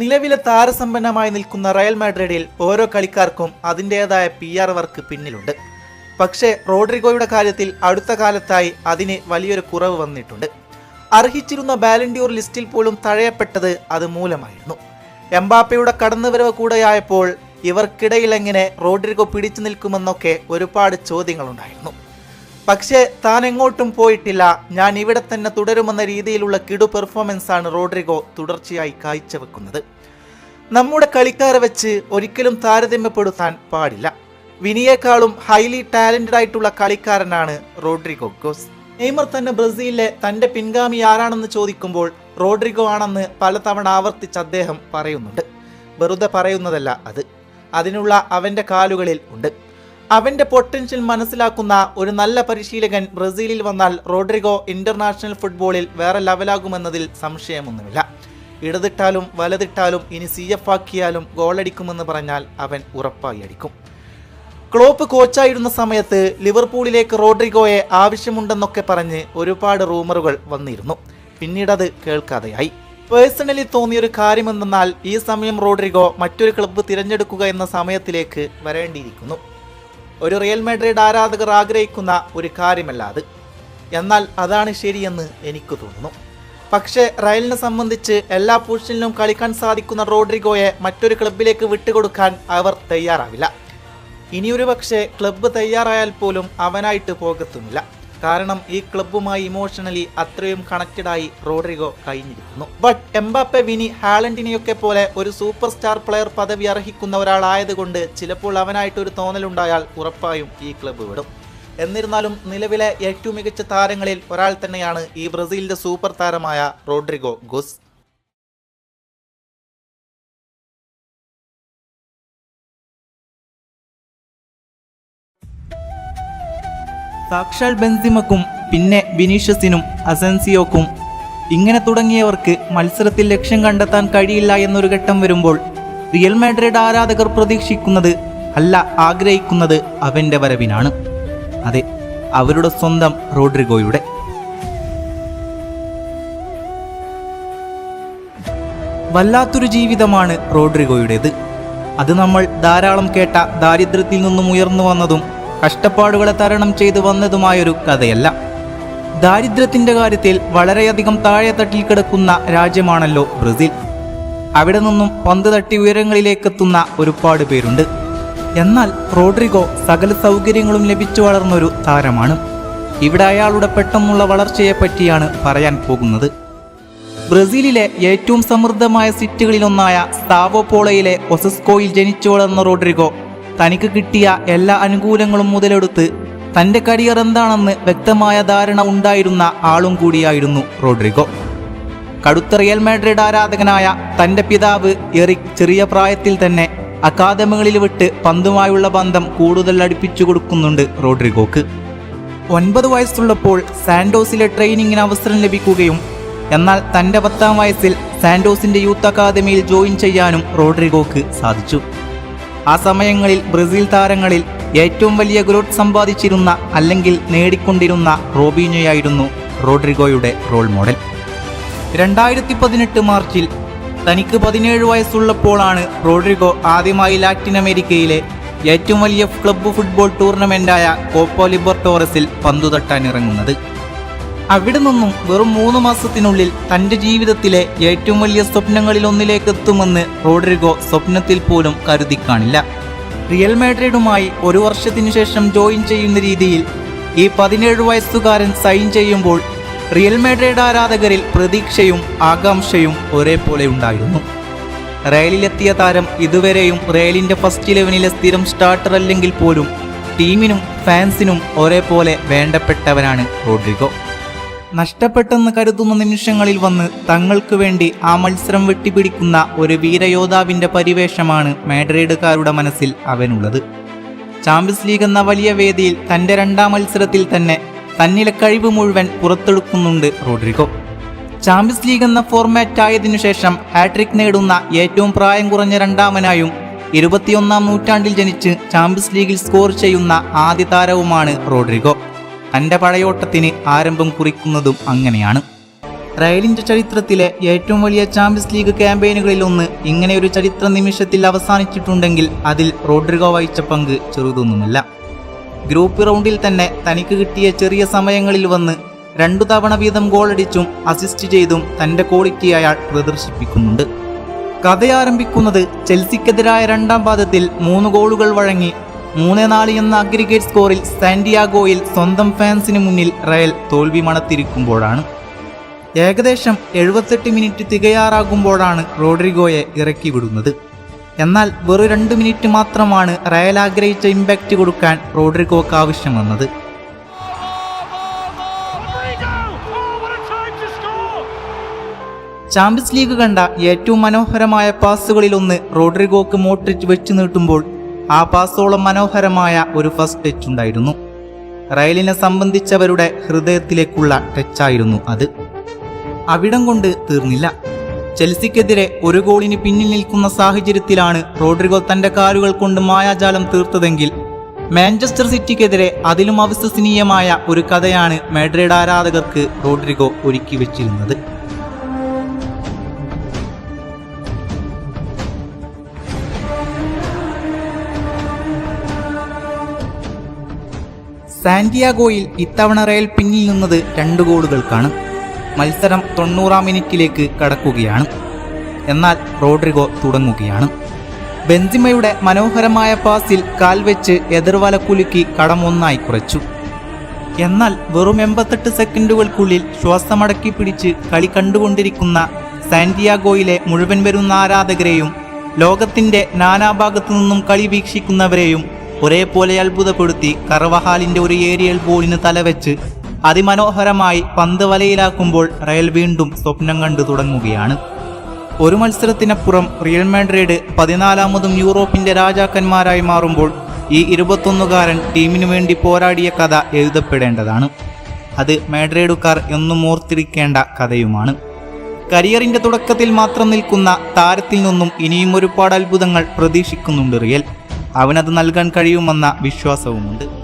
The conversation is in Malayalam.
നിലവിലെ താരസമ്പന്നമായി നിൽക്കുന്ന റയൽ മാഡ്രിഡിൽ ഓരോ കളിക്കാർക്കും അതിന്റെതായ പി ആർ വർക്ക് പിന്നിലുണ്ട്. പക്ഷേ റോഡ്രിഗോയുടെ കാര്യത്തിൽ അടുത്ത കാലത്തായി അതിന് വലിയൊരു കുറവ് വന്നിട്ടുണ്ട്. അർഹിച്ചിരുന്ന ബാലൻഡ്യൂർ ലിസ്റ്റിൽ പോലും തഴയപ്പെട്ടത് അത് മൂലമായിരുന്നു. എംബാപ്പയുടെ കടന്നുവരവ് കൂടെയായപ്പോൾ ഇവർക്കിടയിൽ എങ്ങനെ റോഡ്രിഗോ പിടിച്ചു നിൽക്കുമെന്നൊക്കെ ഒരുപാട് ചോദ്യങ്ങളുണ്ടായിരുന്നു. പക്ഷേ താൻ എങ്ങോട്ടും പോയിട്ടില്ല. ഞാൻ ഇവിടെ തന്നെ തുടരുമെന്ന രീതിയിലുള്ള കിടു പെർഫോമൻസ് ആണ് റോഡ്രിഗോ തുടർച്ചയായി കാഴ്ചവെക്കുന്നത്. നമ്മുടെ കളിക്കാരെ വെച്ച് ഒരിക്കലും താരതമ്യപ്പെടുത്താൻ പാടില്ല. വിനിയേക്കാളും ഹൈലി ടാലന്റഡ് ആയിട്ടുള്ള കളിക്കാരനാണ് റോഡ്രിഗോ ഗോസ്. നെയ്മർ തന്നെ ബ്രസീലിലെ തന്റെ പിൻഗാമി ആരാണെന്ന് ചോദിക്കുമ്പോൾ റോഡ്രിഗോ ആണെന്ന് പലതവണ ആവർത്തിച്ച് അദ്ദേഹം പറയുന്നുണ്ട്. വെറുതെ പറയുന്നതല്ല അത്. അതിനുള്ള അവന്റെ കാലുകളിൽ ഉണ്ട്. അവന്റെ പൊട്ടൻഷ്യൽ മനസ്സിലാക്കുന്ന ഒരു നല്ല പരിശീലകൻ ബ്രസീലിൽ വന്നാൽ റോഡ്രിഗോ ഇന്റർനാഷണൽ ഫുട്ബോളിൽ വേറെ ലെവലാകുമെന്നതിൽ സംശയമൊന്നുമില്ല. ഇടതിട്ടാലും വലതിട്ടാലും ഇനി സി എഫ് ആക്കിയാലും ഗോളടിക്കുമെന്ന് പറഞ്ഞാൽ അവൻ ഉറപ്പായി അടിക്കും. ക്ലോപ്പ് കോച്ചായിരുന്ന സമയത്ത് ലിവർപൂളിലേക്ക് റോഡ്രിഗോയെ ആവശ്യമുണ്ടെന്നൊക്കെ പറഞ്ഞ് ഒരുപാട് റൂമറുകൾ വന്നിരുന്നു. പിന്നീടത് കേൾക്കാതെയായി. പേഴ്സണലി തോന്നിയൊരു കാര്യമെന്തെന്നാൽ ഈ സമയം റോഡ്രിഗോ മറ്റൊരു ക്ലബ്ബ് തിരഞ്ഞെടുക്കുക എന്ന സമയത്തിലേക്ക് വരേണ്ടിയിരിക്കുന്നു. ഒരു റിയൽ മാഡ്രിഡ് ആരാധകർ ആഗ്രഹിക്കുന്ന ഒരു കാര്യമല്ല അത് എന്നാൽ അതാണ് ശരിയെന്ന് എനിക്ക് തോന്നുന്നു. പക്ഷേ റയലിനെ സംബന്ധിച്ച് എല്ലാ പൊസിഷനിലും കളിക്കാൻ സാധിക്കുന്ന റോഡ്രിഗോയെ മറ്റൊരു ക്ലബിലേക്ക് വിട്ടുകൊടുക്കാൻ അവർ തയ്യാറാവില്ല. ഇനിയൊരു പക്ഷേ ക്ലബ്ബ് തയ്യാറായാൽ പോലും അവനായിട്ട് പോകത്തുമില്ല. കാരണം ഈ ക്ലബ്ബുമായി ഇമോഷണലി അത്രയും കണക്റ്റഡ് ആയി റോഡ്രിഗോ കഴിഞ്ഞിരിക്കുന്നു. ബട്ട് എംബാപ്പെ വിനി ഹാലൻഡിനെയൊക്കെ പോലെ ഒരു സൂപ്പർ സ്റ്റാർ പ്ലെയർ പദവി അർഹിക്കുന്ന ഒരാളായതുകൊണ്ട് ചിലപ്പോൾ അവനായിട്ടൊരു തോന്നലുണ്ടായാൽ ഉറപ്പായും ഈ ക്ലബ്ബ് വിടും. എന്നിരുന്നാലും നിലവിലെ ഏറ്റവും മികച്ച താരങ്ങളിൽ ഒരാൾ തന്നെയാണ് ഈ ബ്രസീലിന്റെ സൂപ്പർ താരമായ റോഡ്രിഗോ ഗുസ് സാക്ഷാൽ ബെൻസിമക്കും പിന്നെ വിനീഷ്യസിനും അസൻസിയോക്കും. ഇങ്ങനെ തുടങ്ങിയവർക്ക് മത്സരത്തിൽ ലക്ഷ്യം കണ്ടെത്താൻ കഴിയില്ല എന്നൊരു ഘട്ടം വരുമ്പോൾ റിയൽ മാഡ്രിഡ് ആരാധകർ പ്രതീക്ഷിക്കുന്നത് അല്ല ആഗ്രഹിക്കുന്നത് അവന്റെ വരവിനാണ്. അതെ അവരുടെ സ്വന്തം റോഡ്രിഗോയുടെ. വല്ലാത്തൊരു ജീവിതമാണ് റോഡ്രിഗോയുടേത്. അത് നമ്മൾ ധാരാളം കേട്ട ദാരിദ്ര്യത്തിൽ നിന്നും ഉയർന്നു വന്നതും കഷ്ടപ്പാടുകളെ തരണം ചെയ്തു വന്നതുമായൊരു കഥയല്ല. ദാരിദ്ര്യത്തിന്റെ കാര്യത്തിൽ വളരെയധികം താഴെത്തട്ടിൽ കിടക്കുന്ന രാജ്യമാണല്ലോ ബ്രസീൽ. അവിടെ നിന്നും പന്ത് തട്ടി ഉയരങ്ങളിലേക്കെത്തുന്ന ഒരുപാട് പേരുണ്ട്. എന്നാൽ റോഡ്രിഗോ സകല സൗകര്യങ്ങളും ലഭിച്ചു വളർന്നൊരു താരമാണ്. ഇവിടെ അയാളുടെ പെട്ടെന്നുള്ള വളർച്ചയെ പറ്റിയാണ് പറയാൻ പോകുന്നത്. ബ്രസീലിലെ ഏറ്റവും സമൃദ്ധമായ സിറ്റികളിലൊന്നായ സ്താവോ പോളയിലെ ഒസസ്കോയിൽ ജനിച്ചു വളർന്ന റോഡ്രിഗോ തനിക്ക് കിട്ടിയ എല്ലാ അനുകൂലങ്ങളും മുതലെടുത്ത് തന്റെ കരിയർ എന്താണെന്ന് വ്യക്തമായ ധാരണ ഉണ്ടായിരുന്ന ആളും കൂടിയായിരുന്നു റോഡ്രിഗോ. കടുത്ത റിയൽ മാഡ്രിഡ് ആരാധകനായ തന്റെ പിതാവ് എറിക് ചെറിയ പ്രായത്തിൽ തന്നെ അക്കാദമികളിൽ വിട്ട് പന്തുമായുള്ള ബന്ധം കൂടുതൽ അടുപ്പിച്ചു കൊടുക്കുന്നുണ്ട് റോഡ്രിഗോക്ക്. ഒൻപത് വയസ്സുള്ളപ്പോൾ സാൻഡോസിലെ ട്രെയിനിങ്ങിന് അവസരം ലഭിക്കുകയും എന്നാൽ തന്റെ പത്താം വയസ്സിൽ സാൻഡോസിന്റെ യൂത്ത് അക്കാദമിയിൽ ജോയിൻ ചെയ്യാനും റോഡ്രിഗോക്ക് സാധിച്ചു. ആ സമയങ്ങളിൽ ബ്രസീൽ താരങ്ങളിൽ ഏറ്റവും വലിയ ഗ്രോത്ത് സമ്പാദിച്ചിരുന്ന അല്ലെങ്കിൽ നേടിക്കൊണ്ടിരുന്ന റോബീനോയായിരുന്നു റോഡ്രിഗോയുടെ റോൾ മോഡൽ. രണ്ടായിരത്തി പതിനെട്ട് മാർച്ചിൽ തനിക്ക് പതിനേഴ് വയസ്സുള്ളപ്പോഴാണ് റോഡ്രിഗോ ആദ്യമായി ലാറ്റിൻ അമേരിക്കയിലെ ഏറ്റവും വലിയ ക്ലബ്ബ് ഫുട്ബോൾ ടൂർണമെന്റായ കോപ്പോ ലിബർട്ടോറസിൽ പന്തു തട്ടാൻ ഇറങ്ങുന്നത് അവിടെ നിന്നും വെറും മൂന്ന് മാസത്തിനുള്ളിൽ തന്റെ ജീവിതത്തിലെ ഏറ്റവും വലിയ സ്വപ്നങ്ങളിൽ ഒന്നിലേക്ക് എത്തുമെന്ന് റോഡ്രിഗോ സ്വപ്നത്തിൽ പോലും കരുതി കാണില്ല. റിയൽ മാഡ്രിഡുമായി ഒരു വർഷത്തിനു ശേഷം ജോയിൻ ചെയ്യുന്ന രീതിയിൽ ഈ പതിനേഴ് വയസ്സുകാരൻ സൈൻ ചെയ്യുമ്പോൾ റിയൽ മാഡ്രിഡ് ആരാധകരിൽ പ്രതീക്ഷയും ആകാംക്ഷയും ഒരേപോലെ ഉണ്ടായിരുന്നു. റയലിലെത്തിയ താരം ഇതുവരെയും റയലിന്റെ ഫസ്റ്റ് ഇലവനിലെ സ്ഥിരം സ്റ്റാർട്ടർ അല്ലെങ്കിൽ പോലും ടീമിനും ഫാൻസിനും ഒരേപോലെ വേണ്ടപ്പെട്ടവനാണ് റോഡ്രിഗോ. നഷ്ടപ്പെട്ടെന്ന് കരുതുന്ന നിമിഷങ്ങളിൽ വന്ന് തങ്ങൾക്ക് വേണ്ടി ആ മത്സരം വെട്ടിപ്പിടിക്കുന്ന ഒരു വീരയോദ്ധാവിന്റെ പരിവേഷമാണ് മാഡ്രിഡുകാരുടെ മനസ്സിൽ അവനുള്ളത്. ചാമ്പ്യൻസ് ലീഗ് എന്ന വലിയ വേദിയിൽ തന്റെ രണ്ടാം മത്സരത്തിൽ തന്നെ തന്നിലെ കഴിവ് മുഴുവൻ പുറത്തെടുക്കുന്നുണ്ട് റോഡ്രിഗോ. ചാമ്പ്യൻസ് ലീഗ് എന്ന ഫോർമാറ്റ് ആയതിനു ശേഷം ഹാട്രിക് നേടുന്ന ഏറ്റവും പ്രായം കുറഞ്ഞ രണ്ടാമനായും ഇരുപത്തിയൊന്നാം നൂറ്റാണ്ടിൽ ജനിച്ച് ചാമ്പ്യൻസ് ലീഗിൽ സ്കോർ ചെയ്യുന്ന ആദ്യ താരവുമാണ് റോഡ്രിഗോ. തന്റെ പഴയോട്ടത്തിന് ആരംഭം കുറിക്കുന്നതും അങ്ങനെയാണ്. റയലിന്റെ ചരിത്രത്തിലെ ഏറ്റവും വലിയ ചാമ്പ്യൻസ് ലീഗ് ക്യാമ്പയിനുകളിൽ ഒന്ന് ഇങ്ങനെ ഒരു ചരിത്ര നിമിഷത്തിൽ അവസാനിച്ചിട്ടുണ്ടെങ്കിൽ അതിൽ റോഡ്രിഗോ വഹിച്ച പങ്ക് ചെറുതൊന്നുമില്ല. ഗ്രൂപ്പ് റൗണ്ടിൽ തന്നെ തനിക്ക് കിട്ടിയ ചെറിയ സമയങ്ങളിൽ വന്ന് രണ്ടു തവണ വീതം ഗോളടിച്ചും അസിസ്റ്റ് ചെയ്തും തന്റെ ക്വാളിറ്റി അയാൾ പ്രദർശിപ്പിക്കുന്നുണ്ട്. കഥ ആരംഭിക്കുന്നത് ചെൽസിക്കെതിരായ രണ്ടാം പാദത്തിൽ മൂന്ന് ഗോളുകൾ വഴങ്ങി മൂന്ന് നാല് എന്ന അഗ്രിഗേറ്റ് സ്കോറിൽ സാന്റിയാഗോയിൽ സ്വന്തം ഫാൻസിന് മുന്നിൽ റയൽ തോൽവി മണത്തിരിക്കുമ്പോഴാണ് ഏകദേശം എഴുപത്തെട്ട് മിനിറ്റ് തികയാറാകുമ്പോഴാണ് റോഡ്രിഗോയെ ഇറക്കി വിടുന്നത് എന്നാൽ വെറും രണ്ട് മിനിറ്റ് മാത്രമാണ് റയൽ ആഗ്രഹിച്ച ഇമ്പാക്റ്റ് കൊടുക്കാൻ റോഡ്രിഗോക്ക് ആവശ്യം വന്നത്! ചാമ്പ്യൻസ് ലീഗ് കണ്ട ഏറ്റവും മനോഹരമായ പാസുകളിലൊന്ന് റോഡ്രിഗോക്ക് മോട്രിച്ച് വെച്ചു നീട്ടുമ്പോൾ ആ പാസോളം മനോഹരമായ ഒരു ഫസ്റ്റ് ടച്ച് ഉണ്ടായിരുന്നു. റയലിനെ സംബന്ധിച്ചവരുടെ ഹൃദയത്തിലേക്കുള്ള ടച്ചായിരുന്നു അത്. അവിടം കൊണ്ട് തീർന്നില്ല. ചെൽസിക്കെതിരെ ഒരു ഗോളിന് പിന്നിൽ നിൽക്കുന്ന സാഹചര്യത്തിലാണ് റോഡ്രിഗോ തന്റെ കാലുകൾ കൊണ്ട് മായാജാലം തീർത്തതെങ്കിൽ മാഞ്ചസ്റ്റർ സിറ്റിക്കെതിരെ അതിലും അവിശ്വസനീയമായ ഒരു കഥയാണ് മാഡ്രിഡ് ആരാധകർക്ക് റോഡ്രിഗോ ഒരുക്കി വെച്ചിരുന്നത്. സാന്റിയാഗോയിൽ ഇത്തവണ റയൽ പിന്നിൽ നിന്നത് രണ്ട് ഗോളുകൾക്കാണ്. മത്സരം തൊണ്ണൂറാം മിനിറ്റിലേക്ക് കടക്കുകയാണ്. എന്നാൽ റോഡ്രിഗോ തുടങ്ങുകയാണ്. ബെൻസിമയുടെ മനോഹരമായ പാസിൽ കാൽ വെച്ച് എതിർവല കുലുക്കി കടമൊന്നായി കുറച്ചു. എന്നാൽ വെറും എൺപത്തെട്ട് സെക്കൻഡുകൾക്കുള്ളിൽ ശ്വാസമടക്കി പിടിച്ച് കളി കണ്ടുകൊണ്ടിരിക്കുന്ന സാന്റിയാഗോയിലെ മുഴുവൻ വരുന്ന ആരാധകരെയും ലോകത്തിന്റെ നാനാഭാഗത്തു നിന്നും കളി വീക്ഷിക്കുന്നവരെയും ഒരേപോലെ അത്ഭുതപ്പെടുത്തി കർവഹാലിന്റെ ഒരു ഏരിയൽ ബോളിന് തലവെച്ച് അതിമനോഹരമായി പന്ത് വലയിലാക്കുമ്പോൾ റയൽ വീണ്ടും സ്വപ്നം കണ്ടു തുടങ്ങുകയാണ്. ഒരു മത്സരത്തിനപ്പുറം റിയൽ മാഡ്രിഡ് പതിനാലാമതും യൂറോപ്പിന്റെ രാജാക്കന്മാരായി മാറുമ്പോൾ ഈ ഇരുപത്തൊന്നുകാരൻ ടീമിനു വേണ്ടി പോരാടിയ കഥ എഴുതപ്പെടേണ്ടതാണ്. അത് മാഡ്രിഡുകാർ എന്നും ഓർത്തിരിക്കേണ്ട കഥയുമാണ്. കരിയറിന്റെ തുടക്കത്തിൽ മാത്രം നിൽക്കുന്ന താരത്തിൽ നിന്നും ഇനിയും ഒരുപാട് അത്ഭുതങ്ങൾ പ്രതീക്ഷിക്കുന്നുണ്ട് റിയൽ. അവനത് നൽകാൻ കഴിയുമെന്ന വിശ്വാസവുമുണ്ട്.